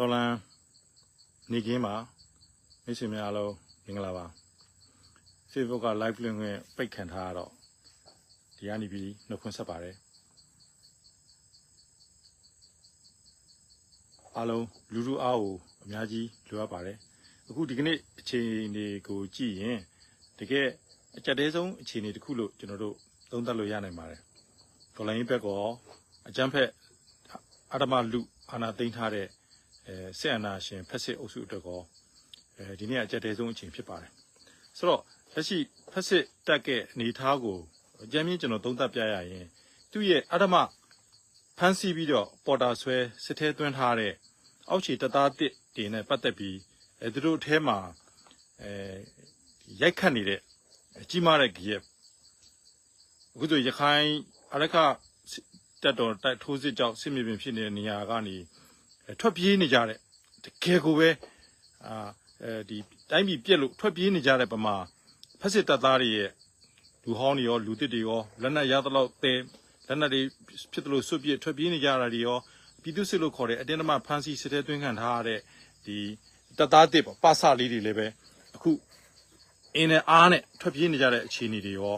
တော်လန်နေကင်းပါမိတ်ဆွေများအားလုံးမင်္ဂလာပါ Facebook က live လွှင့်ခွင့်ပိတ်ခံထားရတော့ဒီကနေပြီးနှုတ်ခွန်းဆက်ပါတယ်အားလုံးလူလူအားကိုအများကြီးလိုအပ်ပါတယ်အခုဒီကနေ့အခြေအနေကိုကြည့်ရင်တကယ်အကြက်တဲဆုံးအခြေအနေတစ်ခုလို့ကျွန်တော်တို့သုံးသပ်လို့ရနိုင်ပါတယ်တော်လိုင်းဘက်ကောအကြမ်းဖက်အာဓမလူအာနာသိမ်းထားတဲ့ အဲဆက်အနာရှင်ဖက်စစ်အုပ်စုအတွက်ကောအဲဒီနေ့အကြက်တဲဆုံးအချိန်ဖြစ်ပါတယ်ဆိုတော့လက်ရှိဖက်စစ်တက်တဲ့အနေအထားကိုအကြမ်းမြင့်ကျွန်တော်သုံးသပ်ပြရရင်သူ့ရဲ့အာဓမဖမ်းဆီးပြီးတော့ပေါ်တာဆွဲစစ်ထဲသွင်းထားတဲ့အောက်ခြေတပ်သားတစ်တွေနဲ့ပတ်သက်ပြီးအဲသူတို့အထဲမှာအဲရိုက်ခတ်နေတဲ့ကြီးမားတဲ့ကြီးရဲ့အခုဆိုရခိုင်အရခတက်တော်တိုက်ထိုးစစ်ကြောင့်စစ်မြေပြင်ဖြစ်နေတဲ့နေရာကနေအဲ ထွက်ပြေးနေကြတဲ့တကယ်ကိုပဲအာအဲဒီတိုင်းပြည်ပြက်လို့ထွက်ပြေးနေကြတဲ့ပမာဖက်စစ်တပ်သားတွေရဲ့လူဟောင်းတွေရောလူတစ်တွေရောလက်နက်ရသလောက်တဲလက်နက်တွေဖြစ်တယ်လို့စွတ်ပြစ်ထွက်ပြေးနေကြတာတွေရောပြည်သူစစ်လို့ခေါ်တဲ့အတင်းအဓမ္မဖမ်းဆီးစစ်တဲသွင်းခံထားရတဲ့ဒီတပ်သားတစ်ပေါ့ပါစလေးတွေလည်းပဲအခုအင်းနဲ့အားနဲ့ထွက်ပြေးနေကြတဲ့အခြေအနေတွေရော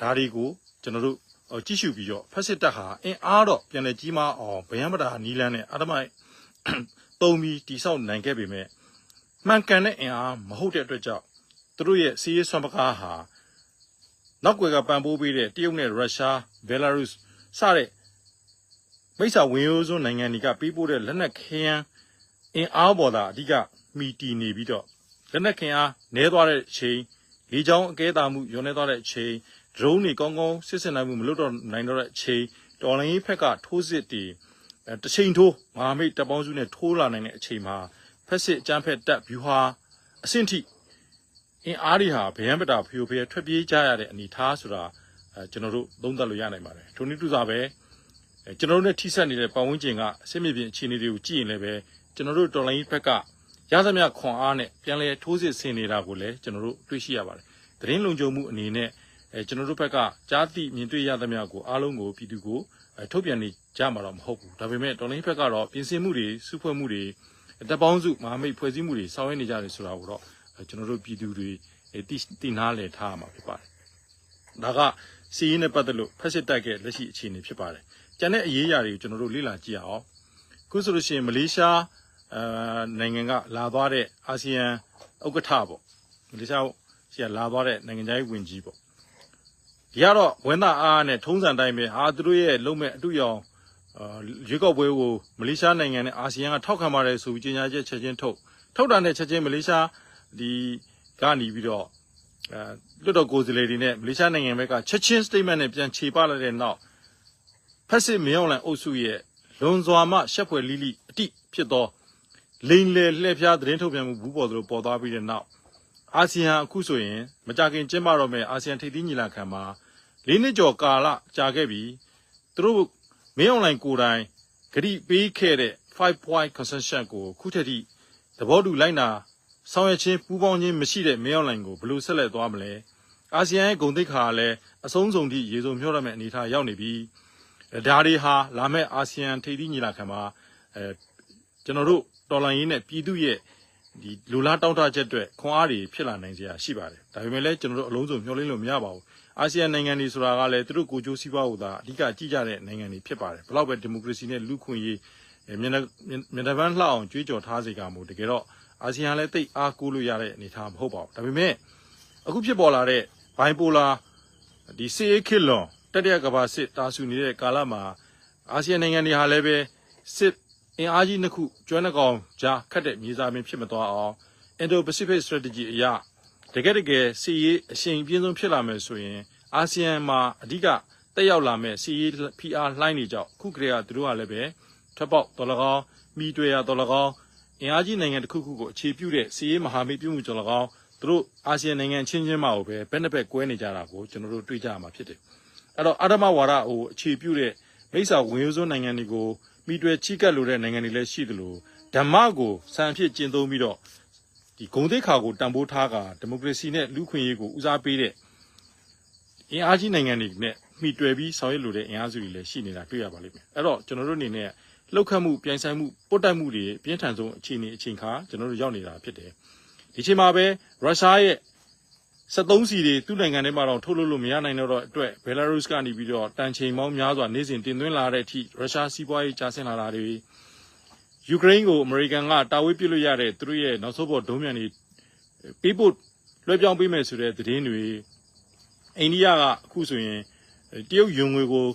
ဒါတွေကိုကျွန်တော်တို့အော်ကြည့်ရှုပြီးတော့ဖက်စစ်တပ်ဟာအင်းအားတော့ပြန်လည်ကြီးမားအောင်ဗယံပဒါနီလန်းနဲ့အာဓမိုက် တုံးပြီးတိဆောက်နိုင်ခဲ့ပေမဲ့မှန်ကန်တဲ့အင်အားမဟုတ်တဲ့အတွက်ကြောင့်သူတို့ရဲ့စီးရဲဆွမ်းပကားဟာနောက်ွယ်ကပံ့ပိုးပေးတဲ့တရုတ်နဲ့ရုရှားဘယ်လာရုစ်စတဲ့မိတ်ဆာဝင်ရိုးစွန်းနိုင်ငံတွေကပေးပို့တဲ့လက်နက်ခဲယမ်းအင်အားပေါ်သာအဓိကမီတီနေပြီးတော့လက်နက်ခဲအားနဲသွားတဲ့အချိန်လေကြောင်းအကဲတာမှုညွန်နေသွားတဲ့အချိန်ဒရုန်းတွေကောင်းကောင်းစစ်စင်နိုင်မှုမလုပ်တော့နိုင်တော့တဲ့အချိန်တော်လိုင်းရေးဖက်ကထိုးစစ်တွေအဲ တစ်ချိန်ထိုးမဟာမိတ်တပ်ပေါင်းစုနဲ့ထိုးလာနိုင်တဲ့အချိန်မှာဖက်စစ်အကြမ်းဖက်တပ်ဗျူဟာအဆင့်ထိအင်အားတွေဟာဗယံပတာဖျို့ဖျဲထွက်ပြေးကြရတဲ့အနေအထားဆိုတာအဲကျွန်တော်တို့သုံးသပ်လို့ရနိုင်ပါတယ်ထိုနည်းတူစွာပဲအဲကျွန်တော်တို့ ਨੇ ထိဆက်နေတဲ့ပတ်ဝန်းကျင်ကအစစ်မြေပြင်အခြေအနေတွေကိုကြည့်ရင်လည်းပဲကျွန်တော်တို့တော်လိုင်းရေးဖက်ကရသမျှခွန်အားနဲ့ပြန်လဲထိုးစစ်ဆင်နေတာကိုလည်းကျွန်တော်တို့တွေ့ရှိရပါတယ်သတင်းလုံခြုံမှုအနေနဲ့အဲကျွန်တော်တို့ဘက်ကကြားသိမြင်တွေ့ရသမျှကိုအားလုံးကိုပြည်သူကိုအဲ ထုတ်ပြန်နေကြမှာတော့မဟုတ်ဘူးဒါပေမဲ့တော်လိုင်းဘက်ကတော့ပြင်ဆင်မှုတွေစုဖွဲ့မှုတွေတပ်ပေါင်းစုမဟာမိတ်ဖွဲ့စည်းမှုတွေဆောင်ရွက်နေကြတယ်ဆိုတာကိုတော့အဲကျွန်တော်တို့ပြည်သူတွေအဲတိတိနားလည်ထားရမှာဖြစ်ပါတယ်ဒါကစီးရင်နဲ့ပတ်သက်လို့ဖက်စစ်တိုက်ကလက်ရှိအခြေအနေဖြစ်ပါတယ်ကျန်တဲ့အရေးအရာတွေကိုကျွန်တော်တို့လေ့လာကြည့်အောင်ခုဆိုလို့ရှိရင်မလေးရှားအာနိုင်ငံကလာသွားတဲ့အာဆီယံဥက္ကဋ္ဌပေါ့မလေးရှားဆီကလာသွားတဲ့နိုင်ငံခြားရေးဝန်ကြီးပေါ့ ဒီကတော့ဝန်သားအားနဲ့ထုံးစံတိုင်းပဲဟာသူတို့ရဲ့လုံမဲ့အတူရောင်အာရွေးကောက်ပွဲကိုမလေးရှားနိုင်ငံနဲ့အာဆီယံကထောက်ခံပါတယ်ဆိုပြီးကြေညာချက်ချက်ချင်းထုတ်ထုတ်တာနဲ့ချက်ချင်းမလေးရှားဒီကနေပြီးတော့အဲလွတ်တော်ကိုယ်စားလှယ်တွေနဲ့မလေးရှားနိုင်ငံဘက်ကချက်ချင်း statement နဲ့ပြန်ခြေပလိုက်တဲ့နောက်ဖက်စစ်မင်းအောင်လှိုင်အုပ်စုရဲ့လွန်စွာမှရှက်ဖွယ်လိလိအတိဖြစ်သောလိန်လေလှည့်ဖျားသတင်းထုတ်ပြန်မှုဘူးပေါ်သလိုပေါ်သွားပြီးတဲ့နောက် အာဆီယံအခုဆိုရင်မကြခင်ကျင်းပတော့မယ့်အာဆီယံထိပ်သီးညီလာခံမှာလေးနှစ်ကျော်ကာလကြာခဲ့ပြီသူတို့မင်းအွန်လိုင်းကိုယ်တိုင်ဂရိပေးခဲ့တဲ့5 point concession ကိုခုထက်ထိသဘောတူလိုက်နာဆောင်ရွက်ခြင်းပူးပေါင်းခြင်းမရှိတဲ့မင်းအွန်လိုင်းကိုဘယ်လိုဆက်လက်သွားမလဲအာဆီယံရဲ့ဂုဏ်သိက္ခာကလည်းအဆုံးစုံထိရေစုံမျှောရမယ့်အနေအထားရောက်နေပြီဒါတွေဟာလာမယ့်အာဆီယံထိပ်သီးညီလာခံမှာအဲကျွန်တော်တို့တော်လိုင်းရင်းနဲ့ပြည်သူရဲ့ ဒီလူလားတောင်းတချက်အတွက်ခွန်အားတွေဖြစ်လာနိုင်စရာရှိပါတယ်ဒါပေမဲ့လည်းကျွန်တော်တို့အလုံးစုံမျှော်လင့်လို့မရပါဘူးအာဆီယံနိုင်ငံတွေဆိုတာကလည်းသူတို့ကိုကြိုးစည်းပွားကိုသာအဓိကကြည့်ကြတဲ့နိုင်ငံတွေဖြစ်ပါတယ်ဘလောက်ပဲဒီမိုကရေစီနဲ့လူခွင့်ရေးမြန်မာမြန်မာဗန်းလှအောင်ကြွေးကြော်ထားစေကမို့တကယ်တော့အာဆီယံလည်းတိတ်အားကိုးလို့ရတဲ့အနေအထားမဟုတ်ပါဘူးဒါပေမဲ့အခုဖြစ်ပေါ်လာတဲ့ဘိုင်ပိုလာဒီစီအေခစ်လွန်တတိယကမ္ဘာစစ်တာဆူနေတဲ့ကာလမှာအာဆီယံနိုင်ငံတွေဟာလည်းပဲစစ် အင်အားကြီးနှစ်ခုကျွမ်းနှကောင်ကြားခတ်တဲ့မြေစာပင်ဖြစ်မသွားအောင် Indo-Pacific Strategy အရာတကယ်တကယ်စီရေးအရှိန်ပြင်းဆုံးဖြစ်လာမယ်ဆိုရင်အာဆီယံမှာအဓိကတက်ရောက်လာမဲ့စီရေး PR လှိုင်းနေကြောက်ခုကလေးကသူတို့ကလည်းပဲထပ်ပေါက်တော်လကောင်းမိတွေ့ရတော်လကောင်းအင်အားကြီးနိုင်ငံတစ်ခုခုကိုအခြေပြုတဲ့စီရေးမဟာမိတ်ပြုမှုတော်လကောင်းသူတို့အာဆီယံနိုင်ငံချင်းချင်းမှာပဲဘက်နှစ်ဘက်ကွဲနေကြတာကိုကျွန်တော်တို့တွေ့ကြရမှာဖြစ်တယ်အဲ့တော့အာဓမဝါဒဟိုအခြေပြုတဲ့မိစ္ဆာဝင်ရိုးစွန်းနိုင်ငံတွေကို မိတွေ့ချိကပ်လိုတဲ့နိုင်ငံတွေလည်းရှိသလိုဓမ္မကိုစံဖြစ်ကျင့်သုံးပြီးတော့ဒီဂုံတိခါကိုတန်ဖိုးထားကဒီမိုကရေစီနဲ့လူခွင့်ရေးကိုဦးစားပေးတဲ့အင်အားကြီးနိုင်ငံတွေနဲ့မိတွေ့ပြီးဆောင်ရွက်လိုတဲ့အင်အားစုတွေလည်းရှိနေတာတွေ့ရပါလိမ့်မယ်အဲ့တော့ကျွန်တော်တို့အနေနဲ့လှုပ်ခတ်မှုပြိုင်ဆိုင်မှုပုတ်တိုက်မှုတွေပြင်းထန်ဆုံးအခြေအနေအချိန်ခါကျွန်တော်တို့ရောက်နေတာဖြစ်တယ်ဒီချိန်မှာပဲရုရှားရဲ့ 73စီတွေသူ့နိုင်ငံထဲမှာတော့ထုတ်လုပ်လို့မရနိုင်တော့အတွက်ဘယ်လာရုစ်ကနေပြီးတော့တန်ချိန်ပေါင်းများစွာနေ့စဉ်တင်သွင်းလာတဲ့အထိရုရှားစီးပွားရေးကျဆင်းလာတာတွေယူကရိန်းကိုအမေရိကန်ကတာဝေးပစ်လို့ရတဲ့သူတို့ရဲ့နောက်ဆုံးပေါ်ဒုံးမြန်တွေပေးဖို့လွှဲပြောင်းပေးမယ်ဆိုတဲ့သတင်းတွေအိန္ဒိယကအခုဆိုရင်တရုတ်ယွန်ငွေကို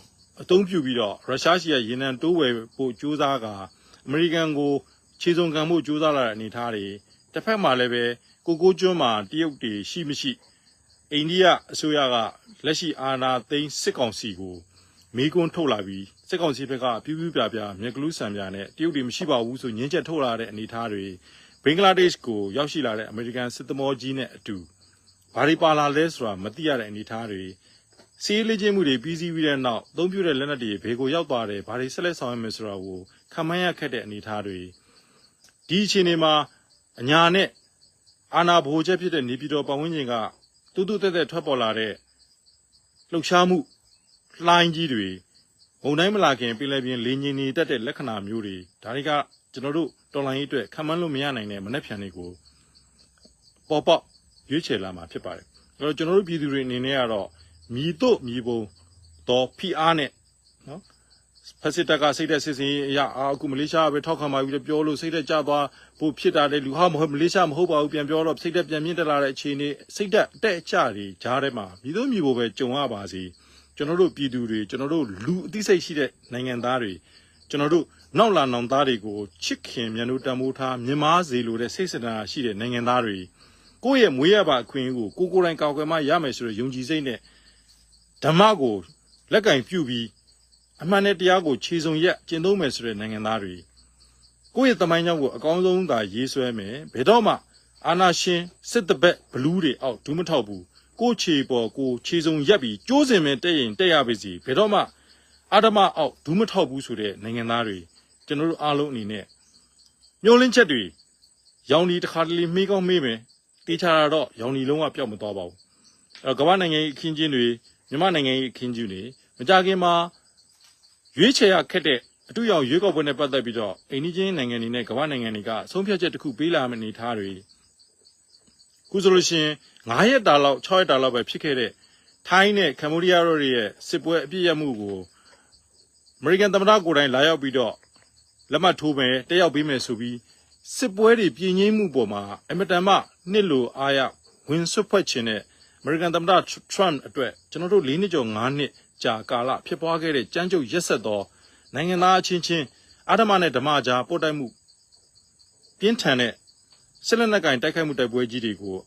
အသုံးပြုပြီးတော့ရုရှားစီကရေနံတိုးဝယ်ဖို့ကြိုးစားကအမေရိကန်ကိုခြေစုံခံဖို့ကြိုးစားလာတဲ့အနေအထားတွေတစ်ဖက်မှာလည်းပဲ ကိုကိုကျွန်းမှာတရုတ်တွေရှိမရှိအိန္ဒိယအစိုးရကလက်ရှိအာဏာသိမ်းစစ်ကောင်စီကိုမေးခွန်းထုတ်လာပြီးစစ်ကောင်စီဘက်ကပြူးပြူးပြပြမြက်ကလူးဆန်ပြနဲ့တရုတ်တွေမရှိပါဘူးဆိုညင်းချက်ထုတ်လာတဲ့အနေအထားတွေဘင်္ဂလားဒေ့ရှ်ကိုရောက်ရှိလာတဲ့အမေရိကန်စစ်သမောကြီးနဲ့အတူဘာတွေပါလာလဲဆိုတာမသိရတဲ့အနေအထားတွေစီးလေးချင်းမှုတွေပြီးစီးပြီးတဲ့နောက်အသုံးပြုတဲ့လက်နက်တွေဘေကိုရောက်သွားတယ်ဘာတွေဆက်လက်ဆောင်ရွက်မယ်ဆိုတာကိုခံမှန်းရခက်တဲ့အနေအထားတွေဒီအချိန်တွေမှာအညာနဲ့ အာနာဘိုချက်ဖြစ်တဲ့နေပြည်တော်ပတ်ဝန်းကျင်ကတူးတူးတက်တက်ထွက်ပေါ်လာတဲ့လှုပ်ရှားမှုလှိုင်းကြီးတွေဘုံတိုင်းမလာခင်ပြည်လည်ပြင်လင်းငင်းနေတတ်တဲ့လက္ခဏာမျိုးတွေဒါတွေကကျွန်တော်တို့တော်လိုင်းရေးအတွက်ခံမှန်းလို့မရနိုင်တဲ့မနှက်ဖြန်တွေကိုပေါ်ပေါက်ရွေးချယ်လာမှာဖြစ်ပါတယ်အဲ့တော့ကျွန်တော်တို့ပြည်သူတွေအနေနဲ့ကတော့မြည်တို့မြည်ပုံတော့ဖိအားနဲ့နော် ဖက်စစ်တပ်ကစိတ်သက်စစ်စင်ရေးအရာအာအခုမလေးရှားကပဲထောက်ခံပါပြီလို့ပြောလို့စိတ်သက်ကြသွားဖို့ဖြစ်တာတဲ့လူဟာမဟုတ်မလေးရှားမဟုတ်ပါဘူးပြန်ပြောတော့စိတ်သက်ပြန်မြင့်တက်လာတဲ့အခြေအနေစိတ်သက်အတက်အကျတွေကြားထဲမှာမြည်တို့မြည်ဖို့ပဲကြုံရပါစေကျွန်တော်တို့ပြည်သူတွေကျွန်တော်တို့လူအသိစိတ်ရှိတဲ့နိုင်ငံသားတွေကျွန်တော်တို့နောက်လာနောင်သားတွေကိုချစ်ခင်မြန်တို့တန်ဖိုးထားမြင်မာစေလိုတဲ့စိတ်စတာရှိတဲ့နိုင်ငံသားတွေကိုယ့်ရဲ့မွေးရပါအခွင့်အရေးကိုကိုကိုယ်တိုင်ကောက်ကွယ်မှရမယ်ဆိုတဲ့ယုံကြည်စိတ်နဲ့ဓမ္မကိုလက်ကင်ပြုပြီး အမှန်နဲ့တရားကိုခြေစုံရက်ကျင့်သုံးမယ်ဆိုတဲ့နိုင်ငံသားတွေကိုယ့်ရဲ့တမိုင်းကြောင်းကိုအကောင်းဆုံးသာရေးဆွဲမယ်ဘယ်တော့မှအာနာရှင်စစ်တပက်ဘလူးတွေအောက်ဒူးမထောက်ဘူးကိုယ့်ခြေပေါ်ကိုခြေစုံရက်ပြီးကြိုးစင်မဲ့တဲ့ရင်တက်ရပါစီဘယ်တော့မှအာဓမအောက်ဒူးမထောက်ဘူးဆိုတဲ့နိုင်ငံသားတွေကျွန်တော်တို့အားလုံးအနေနဲ့ညှိုးလင်းချက်တွေရောင်ဒီတစ်ခါတလေမေးကောင်းမေးမယ်တေချာတော့ရောင်ဒီလုံးဝပျောက်မသွားပါဘူးအဲတော့ကမ္ဘာနိုင်ငံရဲ့အခင်းကျင်းတွေမြန်မာနိုင်ငံရဲ့အခင်းကျင်းတွေမကြခင်မှာ ရွေးချယ်ရခက်တဲ့အတူရောက်ရွေးကောက်ပွဲနဲ့ပတ်သက်ပြီးတော့အိန္ဒိချင်းနိုင်ငံတွေနဲ့ကမ္ဘာနိုင်ငံတွေကဆုံးဖြတ်ချက်တစ်ခုပေးလာမယ့်အနေအထားတွေခုဆိုလို့ရှိရင်9ရက်တာလောက်6ရက်တာလောက်ပဲဖြစ်ခဲ့တဲ့ထိုင်းနဲ့ကမ္ဘောဒီးယားတို့ရဲ့စစ်ပွဲအပြည့်ရမှုကိုအမေရိကန်သမ္မတကိုယ်တိုင်လာရောက်ပြီးတော့လက်မှတ်ထိုးမယ်တက်ရောက်ပေးမယ်ဆိုပြီးစစ်ပွဲတွေပြင်းငိမ့်မှုပေါ်မှာအမတန်မှနှစ်လိုအားရဝင်ဆွတ်ဖွဲ့ခြင်းနဲ့အမေရိကန်သမ္မတထရန့်အတွက်ကျွန်တော်တို့၄နှစ်ကျော်၅နှစ် ကြာကာလဖြစ်ပွားခဲ့တဲ့ကြမ်းကြုတ်ရက်ဆက်သောနိုင်ငံသားအချင်းချင်းအာဓမ္မနဲ့ဓမ္မကြားပို့တိုက်မှုပြင်းထန်တဲ့စစ်လက်နက်ကင်တိုက်ခိုက်မှုတိုက်ပွဲကြီးတွေကို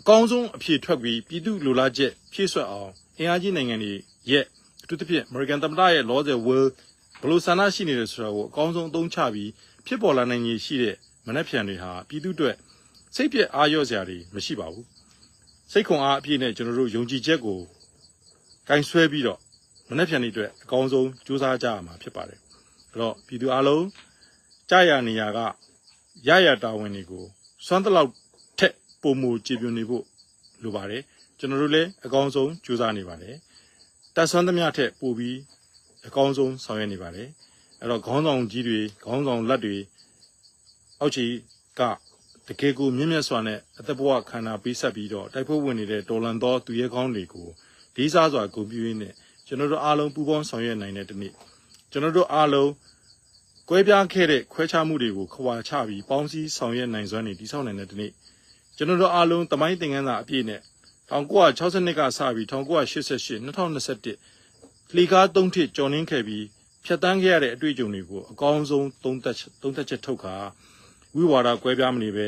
အကောင်းဆုံးအဖြစ်ထွက်ပြီးပြည်သူလူလားချက်ဖြည့်ဆွတ်အောင်အင်အားကြီးနိုင်ငံတွေရဲ့အထူးသဖြင့် American သမ္မတရဲ့ Law the World ဘလို့ဆန္ဒရှိနေတယ်ဆိုတာကိုအကောင်းဆုံးအသုံးချပြီးဖြစ်ပေါ်လာနိုင်ရည်ရှိတဲ့မနှက်ဖြန်တွေဟာပြည်သူအတွက်စိတ်ပြည့်အာရုံစရာတွေမရှိပါဘူးစိတ်ခွန်အားအပြည့်နဲ့ကျွန်တော်တို့ယုံကြည်ချက်ကိုဂိုင်းဆွဲပြီးတော့ မနှက်ဖြန်တွေအတွက်အကောင်းဆုံးကြိုးစားကြရမှာဖြစ်ပါတယ်အဲ့တော့ပြည်သူအလုံးကြာရနေရကရရတာဝန်တွေကိုစွမ်းတလောက်ထက်ပုံမူကြည်ပြနေဖို့လိုပါတယ်ကျွန်တော်တို့လည်းအကောင်းဆုံးကြိုးစားနေပါတယ်တက်ဆွမ်းသမျှထက်ပိုပြီးအကောင်းဆုံးဆောင်ရွက်နေပါတယ်အဲ့တော့ခေါင်းဆောင်ကြီးတွေခေါင်းဆောင်လက်တွေအောက်ခြေကတကယ်ကိုမြင့်မြတ်စွာနဲ့အသက်ဘဝခန္ဓာပေးဆက်ပြီးတော့တိုက်ပွဲဝင်နေတဲ့တော်လန်သောသူရဲကောင်းတွေကိုဒီစားစွာဂုဏ်ပြုရင်းနဲ့ ကျွန်တော်တို့အားလုံးပူးပေါင်းဆောင်ရွက်နိုင်တဲ့တနေ့ကျွန်တော်တို့အားလုံးကွဲပြားခဲ့တဲ့ခွဲခြားမှုတွေကိုခွာချပြီးပေါင်းစည်းဆောင်ရွက်နိုင်စွမ်းနေတည်ဆောက်နိုင်တဲ့တနေ့ကျွန်တော်တို့အားလုံးတမိုင်းသင်ခန်းစာအပြည့်နဲ့1962ကစပြီး1988 2021လီကားသုံးထစ်ကျော်နှင်းခဲ့ပြီးဖြတ်တန်းခဲ့ရတဲ့အတွေ့အကြုံတွေကိုအကောင်းဆုံးသုံးသက်သုံးသက်ချက်ထုတ်ခါဝိဝါဒကွဲပြားမနေပဲ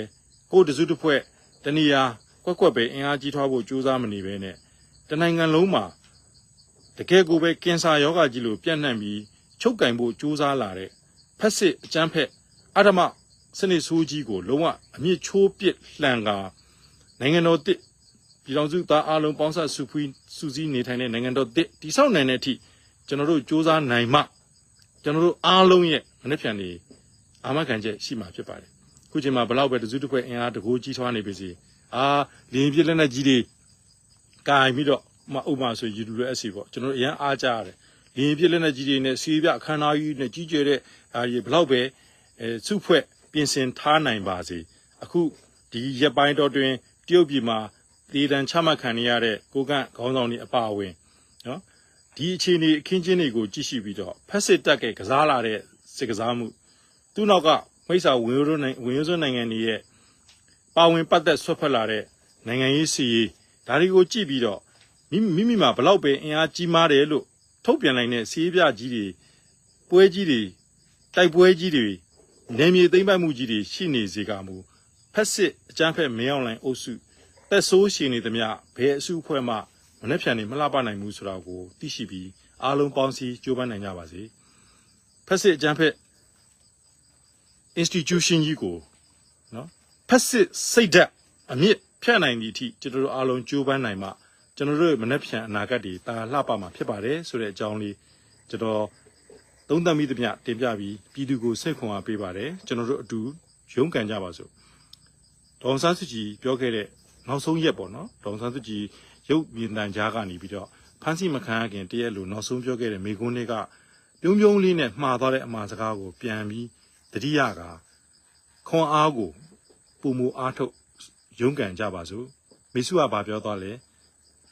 ကိုယ်တစုတစ်ဖွဲ့တဏီယာကွက်ကွက်ပဲအင်အားကြီးထွားဖို့ကြိုးစားမနေပဲနဲ့တနိုင်ငံလုံးမှာ တကယ်ကိုပဲကင်ဆာယောဂါကြီးလိုပြန့်နှံ့ပြီးချုပ်ကင်ဖို့ကြိုးစားလာတဲ့ဖက်စစ်အကျန်းဖက်အဓမ္မစနစ်ဆိုးကြီးကိုလုံးဝအမြင့်ချိုးပစ်လှန်ကာနိုင်ငံတော်တစ်ပြည်တော်စုသားအလုံးပေါင်းဆက်စုဖွီးစုစည်းနေထိုင်တဲ့နိုင်ငံတော်တစ်တိဆောက်နိုင်တဲ့အထိကျွန်တော်တို့စ조사နိုင်မှကျွန်တော်တို့အားလုံးရဲ့မနှက်ဖြန်နေအာမခံချက်ရှိမှာဖြစ်ပါတယ်ခုချိန်မှာဘလောက်ပဲတစုတစ်ဖွဲ့အင်အားတကိုးကြီးထွားနေပြီစီအာလင်းပြလက်နဲ့ကြီးတွေကင်ပြီးတော့ မဥပမာဆို YouTube ရဲ့ SC ပေါ့ကျွန်တော်တို့အရန်အားကြရတယ်လေရင်ပြစ်လက်နဲ့ကြီးတွေနဲ့စီးပြအခမ်းအနားကြီးနဲ့ကြီးကျယ်တဲ့အားကြီးဘလောက်ပဲအဲစုဖွဲ့ပြင်ဆင်ထားနိုင်ပါစေအခုဒီရက်ပိုင်းတော့တွင်တရုတ်ပြည်မှာတည်တံချမှတ်ခံနေရတဲ့ကိုကန့်ခေါင်းဆောင်တွေအပါအဝင်နော်ဒီအခြေအနေအခင်းချင်းတွေကိုကြည့်ရှိပြီးတော့ဖက်စစ်တက်ကကစားလာတဲ့စစ်ကစားမှုသူ့နောက်ကမိစ္ဆာဝင်ရိုးနိုင်ဝင်ရိုးစွန်းနိုင်ငံတွေရဲ့ပါဝင်ပတ်သက်ဆွတ်ဖက်လာတဲ့နိုင်ငံရေးစီရေးဒါတွေကိုကြည့်ပြီးတော့ မိမိမိမှာဘလောက်ပဲအင်အားကြီးမားတယ်လို့ထုတ်ပြန်နိုင်တဲ့စီးရေးပြကြီးတွေပွဲကြီးတွေတိုက်ပွဲကြီးတွေနေမြေသိမ့်ပိုက်မှုကြီးတွေရှိနေစေကမူဖက်စစ်အကြမ်းဖက်မင်းအောင်လိုင်အုပ်စုတက်ဆိုးရှင်နေသမျှဘယ်အစုအဖွဲ့မှမနှက်ဖြန်နေမလှပနိုင်ဘူးဆိုတာကိုသိရှိပြီးအားလုံးပေါင်းစည်းကြိုးပမ်းနိုင်ကြပါစေဖက်စစ်အကြမ်းဖက် institution ကြီးကိုနော်ဖက်စစ်စိတ်ဓာတ်အမြင့်ဖြတ်နိုင်သည့်အထိကျွန်တော်တို့အားလုံးကြိုးပမ်းနိုင်မှ ကျွန်တော်တို့ရဲ့မနှက်ဖြန်အနာဂတ်တွေတာလှပမှာဖြစ်ပါတယ်ဆိုတဲ့အကြောင်းလေးကျွန်တော်သုံးသပ်မိသမျှတင်ပြပြီးပြည်သူကိုစိတ်ခွန်အားပေးပါတယ်ကျွန်တော်တို့အတူရုန်းကန်ကြပါစို့ဒေါန်ဆန်းစုကြည်ပြောခဲ့တဲ့နောက်ဆုံးရက်ပေါ့နော်ဒေါန်ဆန်းစုကြည်ရုပ်မြင်သံကြားကနေပြီးတော့ဖမ်းဆီးမခံရခင်တရက်လိုနောက်ဆုံးပြောခဲ့တဲ့မိကုန်းတွေကပြုံးပြုံးလေးနဲ့မှားသွားတဲ့အမှားစကားကိုပြန်ပြီးတတိယကခွန်အားကိုပုံမူအားထုတ်ရုန်းကန်ကြပါစို့မေစုကဘာပြောသွားလဲ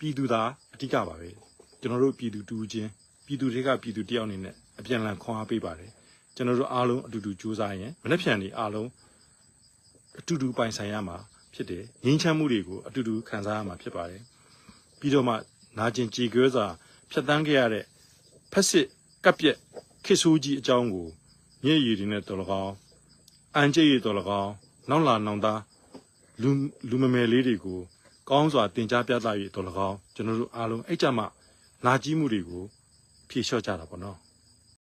ပြည်သူသားအဓိကပါပဲကျွန်တော်တို့ပြည်သူတူချင်းပြည်သူတွေကပြည်သူတယောက်အနေနဲ့အပြန်အလှန်ခွန်အားပေးပါတယ်ကျွန်တော်တို့အားလုံးအတူတူစူးစမ်းရင်မနေ့ဖြန်นี้အားလုံးအတူတူပိုင်ဆိုင်ရမှာဖြစ်တယ်ငြိမ်းချမ်းမှုတွေကိုအတူတူခံစားရမှာဖြစ်ပါတယ်ပြီးတော့မှနာကျင်ကြည်ကြွစွာဖြတ်တန်းခဲ့ရတဲ့ဖက်စစ်ကပ်ပြက်ခေဆိုးကြီးအကြောင်းကိုမျက်ရည်တွေနဲ့တော်လကောင်းအန်ကျရည်တော်လကောင်းနောက်လာနောင်သားလူလူမမယ်လေးတွေကို ကောင်းစွာတင် जा ပြသ၍တော်လကောင်းကျွန်တော်တို့အားလုံးအဲ့ကြမှာနာကြီးမှုတွေကိုဖြေလျှော့ကြတာပေါ့နော်